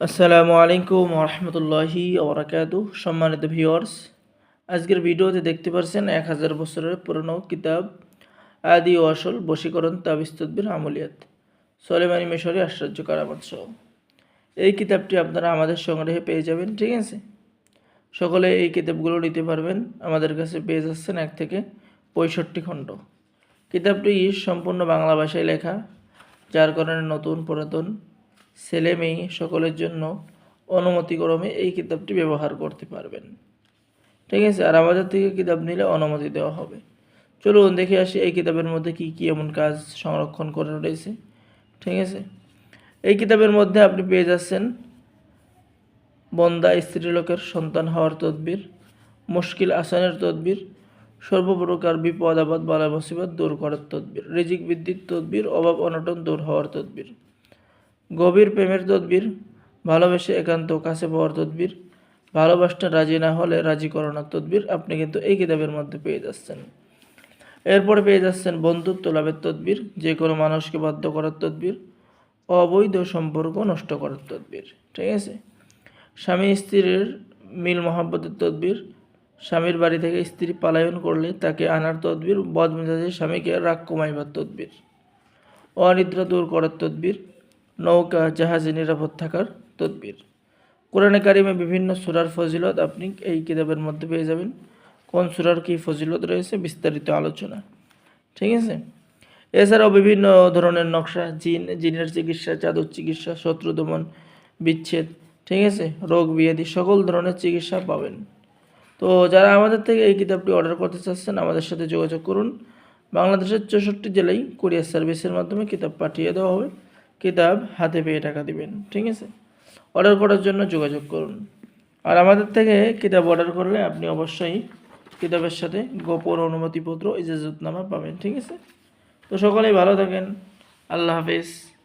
আসসালামু আলাইকুম রহমতুল্লাহি ওবরাকাত সম্মানিত ভিউয়ার্স, আজকের ভিডিওতে দেখতে পাচ্ছেন এক হাজার বছরের পুরনো কিতাব আদি ও আসল বশীকরণ তাবিজ তদ্বির আমলিয়াত। সলেমানি মিশরি আশ্চর্য কারামত সহ। এই কিতাবটি আপনারা আমাদের সংগ্রহে পেয়ে যাবেন, ঠিক আছে? সকলে এই কিতাবগুলো নিতে পারবেন। আমাদের কাছে পেয়ে যাচ্ছেন এক থেকে পঁয়ষট্টি খণ্ড। কিতাবটি সম্পূর্ণ বাংলা ভাষায় লেখা, যার কারণে নতুন পুরাতন ছেলে মেয়ে সকলের জন্য অনুমতিক্রমে এই কিতাবটি ব্যবহার করতে পারবেন। ঠিক আছে? আর আমাদের থেকে কিতাব নিলে অনুমতি দেওয়া হবে। চলুন দেখে আসি এই কিতাবের মধ্যে কি কি এমন কাজ সংরক্ষণ করে রয়েছে। ঠিক আছে? এই কিতাবের মধ্যে আপনি পেয়ে যাচ্ছেন বন্দা স্ত্রীলোকের সন্তান হওয়ার তদবির, মুশকিল আসানের তদবির, সর্বপ্রকার বিপদ আপদ বালা মুসিবত দূর করার তদবির রিজিক বৃদ্ধির তদবির অভাব অনটন দূর হওয়ার তদবির। গভীর প্রেমের তদবির, ভালোবেসে একান্ত কাছে পাওয়ার তদবির, ভালোবাসতে রাজি না হলে রাজি করানোর তদবির আপনি কিন্তু এই কিতাবের মধ্যে পেয়ে যাচ্ছেন। এরপরে পেয়ে যাচ্ছেন বন্ধুত্ব লাভের তদবির, যে কোনো মানুষকে বাধ্য করার তদবির, অবৈধ সম্পর্ক নষ্ট করার তদবির, ঠিক আছে? স্বামী স্ত্রীর মিল মহাব্বতের তদবির, স্বামীর বাড়ি থেকে স্ত্রী পালায়ন করলে তাকে আনার তদবির বদমেজাজের স্বামীকে রাগ কমাইবার তদবির, অনিদ্রা দূর করার তদবির নৌকা, জাহাজে নিরাপদ থাকার তদবির। কোরআনে কারিমে বিভিন্ন সুরার ফজিলত আপনি এই কিতাবের মধ্যে পেয়ে যাবেন। কোন সুরার কী ফজিলত রয়েছে বিস্তারিত আলোচনা। ঠিক আছে? এছাড়াও বিভিন্ন ধরনের নকশা, জিন, জিনের চিকিৎসা চাদর চিকিৎসা, শত্রু দমন বিচ্ছেদ, ঠিক আছে? রোগ ব্যাধি সকল ধরনের চিকিৎসা পাবেন। তো যারা আমাদের থেকে এই কিতাবটি অর্ডার করতে চাচ্ছেন, আমাদের সাথে যোগাযোগ করুন। বাংলাদেশের চৌষট্টি জেলায় কুরিয়ার সার্ভিসের মাধ্যমে কিতাব পাঠিয়ে দেওয়া হবে। কিতাব হাতে পেয়ে টাকা দিবেন, ঠিক আছে? অর্ডার করার জন্য যোগাযোগ করুন। আর আমাদের থেকে কিতাব অর্ডার করলে আপনি অবশ্যই কিতাবের সাথে গোপন অনুমতিপত্র ইজাজতনামা পাবেন, ঠিক আছে? তো সকলেই ভালো থাকেন। আল্লাহ হাফেজ।